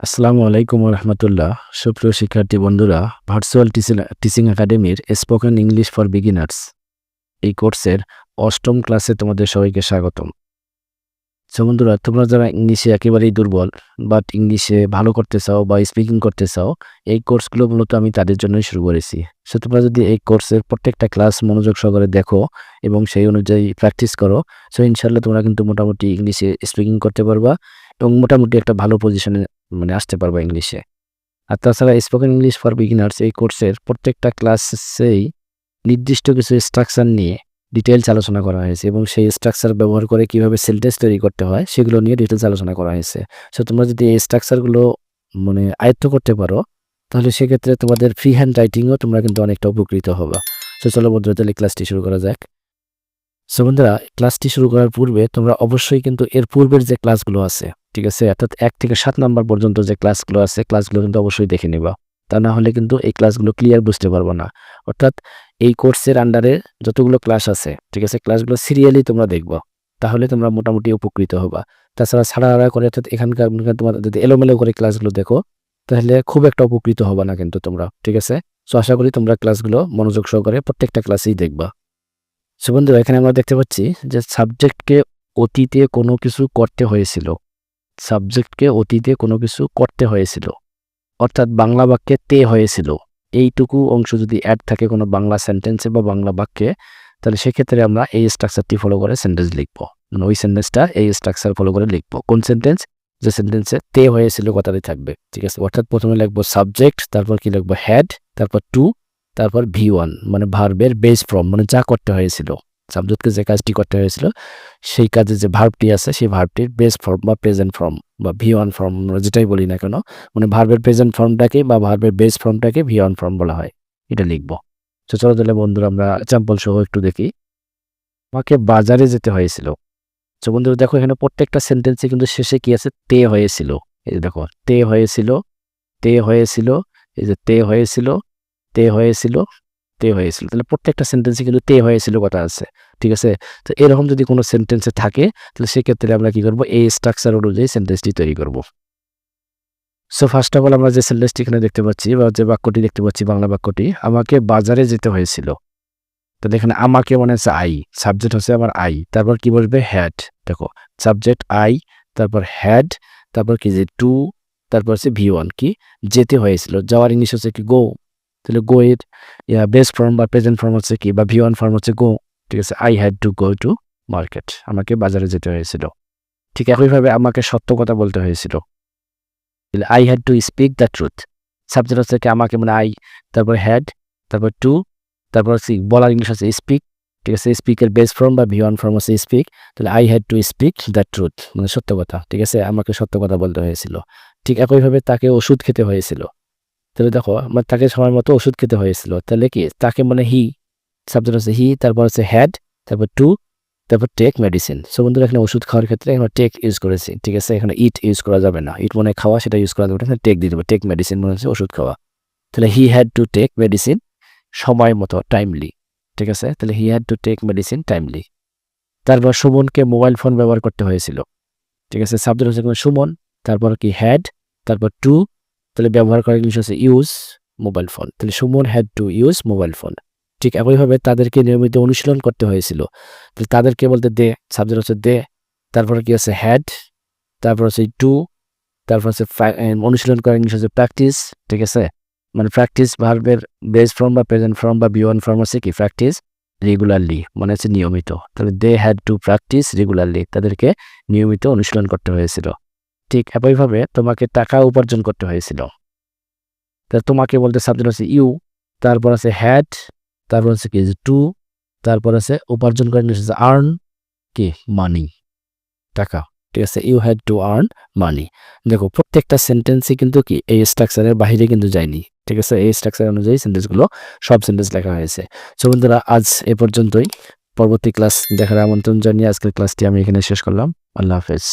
আসসালামু আলাইকুম রহমতুল্লাহ সুপ্রিয় শিক্ষার্থী বন্ধুরা ভার্চুয়াল টিচিং একাডেমির স্পোকেন ইংলিশ ফর বিগিনার্স এই কোর্সের অষ্টম ক্লাসে তোমাদের সবাইকে স্বাগতম। সো বন্ধুরা, তোমরা যারা ইংলিশে একেবারেই দুর্বল বাট ইংলিশে ভালো করতে চাও বা স্পিকিং করতে চাও, এই কোর্সগুলো মূলত আমি তাদের জন্যই শুরু করেছি। সো তোমরা যদি এই কোর্সের প্রত্যেকটা ক্লাস মনোযোগ সহকারে দেখো এবং সেই অনুযায়ী প্র্যাকটিস করো সো ইনশাল্লাহ তোমরা কিন্তু মোটামুটি ইংলিশে স্পিকিং করতে পারবা এবং মোটামুটি একটা ভালো পজিশনে মানে আসতে পারবা ইংলিশে আর তাছাড়া স্পোকেন ইংলিশ ফর বিগিনার্স এই কোর্সের প্রত্যেকটা ক্লাসেই নির্দিষ্ট কিছু স্ট্রাকচার নিয়ে ডিটেলস আলোচনা করা হয়েছে এবং সেই স্ট্রাকচার ব্যবহার করে কীভাবে সেন্টেন্স তৈরি করতে হয় সেগুলো নিয়ে ডিটেলস আলোচনা করা হয়েছে। সো তোমরা যদি এই স্ট্রাকচারগুলো মানে আয়ত্ত করতে পারো, তাহলে সেক্ষেত্রে তোমাদের ফ্রি হ্যান্ড রাইটিংও তোমরা কিন্তু অনেকটা উপকৃত হবে। সো চলো বন্ধুরা, তাহলে ক্লাসটি শুরু করা যাক। সো বন্ধুরা ক্লাসটি শুরু করার পূর্বে তোমরা অবশ্যই কিন্তু এর পূর্বের যে ক্লাসগুলো আছে ঠিক আছে? অর্থাৎ এক থেকে সাত নাম্বার পর্যন্ত যে ক্লাসগুলো আছে ক্লাসগুলো কিন্তু অবশ্যই দেখে নিবা। তা না হলে কিন্তু এই ক্লাসগুলো ক্লিয়ার বুঝতে পারব না। অর্থাৎ এই কোর্সের আন্ডারে যতগুলো ক্লাস আছে, ঠিক আছে? ক্লাসগুলো সিরিয়ালি তোমরা দেখবা। তাহলে তোমরা মোটামুটি উপকৃত হবা। তাছাড়া ছাড়া আড়া করে অর্থাৎ এখানকার তোমরা যদি এলোমেলো করে ক্লাসগুলো দেখো, তাহলে খুব একটা উপকৃত হবা না কিন্তু তোমরা, ঠিক আছে? সো আশা করি তোমরা ক্লাসগুলো মনোযোগ সহকারে প্রত্যেকটা ক্লাসেই দেখবা। সো এখানে আমরা দেখতে পাচ্ছি যে সাবজেক্টকে অতীতে কোনো কিছু করতে হয়েছিল। সাবজেক্টকে অতীতে কোনো কিছু করতে হয়েছিল। অর্থাৎ বাংলা বাক্যে তে হয়েছিল। এইটুকু অংশ যদি অ্যাড থাকে কোনো বাংলা সেন্টেন্সে বা বাংলা বাক্যে, তাহলে সেক্ষেত্রে আমরা এই স্ট্রাকচারটি ফলো করে সেন্টেন্স লিখব। মানে ওই সেন্টেন্সটা এই স্ট্রাকচার ফলো করে লিখব। কোন সেন্টেন্স যে সেন্টেন্সে তে হয়েছিল কথাটি থাকবে। ঠিক আছে? অর্থাৎ প্রথমে লিখব সাবজেক্ট তারপর কি লিখব হ্যাড তারপর টু তারপর ভি ওয়ান মানে ভার্বের বেস ফর্ম মানে যা করতে হয়েছিল। সাবজেক্টকে যে কাজটি করতে হয়েছিল, সেই কাজে যে ভার্বটি আছে, সেই ভার্বটির বেস ফর্ম বা প্রেজেন্ট ফর্ম বা ভি ওয়ান ফর্ম আমরা যেটাই বলি না কেন মানে ভার্বের প্রেজেন্ট ফর্মটাকে বা ভার্বের বেস ফর্মটাকে ভি ওয়ান ফর্ম বলা হয়। এটা লিখব। তো চলো তাহলে বন্ধুরা আমরা এক্সাম্পল সহ একটু দেখি। আমাকে বাজারে যেতে হয়েছিল। তো বন্ধুরা দেখো এখানে প্রত্যেকটা সেন্টেন্সে কিন্তু শেষে কি আছে? তে হয়েছিল। এই যে দেখো, তে হয়েছিল তে হয়েছিল, এই যে তে হয়েছিল তে হয়েছিল তে হয়েছিল। তাহলে প্রত্যেকটা সেন্টেন্সে কিন্তু তে হয়েছিল কথা আছে, ঠিক আছে? তো এরকম যদি কোনো সেন্টেন্সে থাকে, তাহলে সেক্ষেত্রে আমরা কি করব? এই স্ট্রাকচার অনুযায়ী সেন্টেন্সটি তৈরি করব। সো ফার্স্ট অফ অল আমরা যে সেন্টেন্সটি এখানে দেখতে পাচ্ছি বা যে বাক্যটি দেখতে পাচ্ছি, বাংলা বাক্যটি, আমাকে বাজারে যেতে হয়েছিল। তাহলে এখানে আমাকে মনে হচ্ছে আই সাবজেক্ট হচ্ছে আমার আই তারপর কি বলবে হ্যাড দেখো সাবজেক্ট আই তারপর হ্যাড তারপর কি যে টু তারপর হচ্ছে ভি ওয়ান কি? যেতে হয়েছিল, যাওয়ার ইংলিশ হচ্ছে কি গো তাহলে গো এর বেস্ট ফর্ম বা প্রেজেন্ট ফর্ম হচ্ছে কি? বা ভি ওয়ান ফর্ম হচ্ছে গো ঠিক আছে I had to go to market আমাকে বাজারে যেতে হয়েছিল। ঠিক একইভাবে আমাকে সত্য কথা বলতে হয়েছিল। I had to speak the truth subject হচ্ছে কি আমাকে মানে আই তারপর হ্যাড তারপর টু তারপর হচ্ছে বলার ইংলিশ হচ্ছে স্পিক ঠিক আছে স্পিকের বেস্ট ফর্ম বা ভি ওয়ান ফর্ম হচ্ছে স্পিক তাহলে I had to speak the truth মানে সত্য কথা। ঠিক আছে, আমাকে সত্য কথা বলতে হয়েছিল। ঠিক একইভাবে তাকে ওষুধ খেতে হয়েছিল। তাহলে দেখো আমার তাকে সময় মতো ওষুধ খেতে হয়েছিল। তাহলে কি? তাকে মানে হি সাবজেক্ট হচ্ছে হি তারপর হচ্ছে হ্যাড তারপর টু তারপর টেক মেডিসিন সো বন্ধুরা, এখানে ওষুধ খাওয়ার ক্ষেত্রে আমরা টেক ইউজ করেছি, ঠিক আছে? এখানে ইট ইউজ করা যাবে না। ইট মনে খাওয়া, সেটা ইউজ করা যাবে না। টেক দিয়ে দেবো। টেক মেডিসিন মনে হচ্ছে ওষুধ খাওয়া। তাহলে he had to take medicine সময় মতো টাইমলি ঠিক আছে? তাহলে he had to take medicine timely তারপর সুমনকে মোবাইল ফোন ব্যবহার করতে হয়েছিল, ঠিক আছে? সাবজেক্ট হচ্ছে সুমন, তারপর কি? হ্যাড তারপর টু তাহলে ব্যবহার করার জিনিস হচ্ছে ইউজ মোবাইল ফোন তাহলে Suman had to use mobile phone ঠিক একইভাবে তাদেরকে নিয়মিত অনুশীলন করতে হয়েছিল। তাহলে তাদেরকে বলতে দে সাবজেক্ট হচ্ছে দে, তারপর কি আছে হ্যাড তারপর হচ্ছে টু তারপর হচ্ছে অনুশীলন করার জিনিস হচ্ছে প্র্যাকটিস ঠিক আছে? মানে প্র্যাকটিস ভার্বের বেস ফর্ম বা প্রেজেন্ট ফর্ম বা বিওয়ান ফর্ম আছে কি? প্র্যাকটিস রেগুলারলি মানে হচ্ছে নিয়মিত। তাহলে they had to practise regularly তাদেরকে নিয়মিত অনুশীলন করতে হয়েছিল। ঠিক একইভাবে তোমাকে টাকা উপার্জন করতে হয়েছিল। তা তোমাকে বলতে সাবজেক্ট হচ্ছে ইউ, তারপর আছে হ্যাড তারপর হচ্ছে কি টু তারপর আছে উপার্জন করেন হচ্ছে আর্ন কি? মানি টাকা। ঠিক আছে you had to earn money দেখো, প্রত্যেকটা সেন্টেন্সই কিন্তু কি, এই স্ট্রাকচারের বাহিরে কিন্তু যায়নি। ঠিক আছে, এই স্ট্রাকচার অনুযায়ী সেন্টেন্সগুলো সব সেন্টেন্স লেখা হয়েছে। সো বন্ধুরা, আজ এ পর্যন্তই। পরবর্তী ক্লাস দেখার আমন্ত্রণ জানিয়ে আজকের ক্লাসটি আমি এখানে শেষ করলাম। আল্লাহ হাফেজ।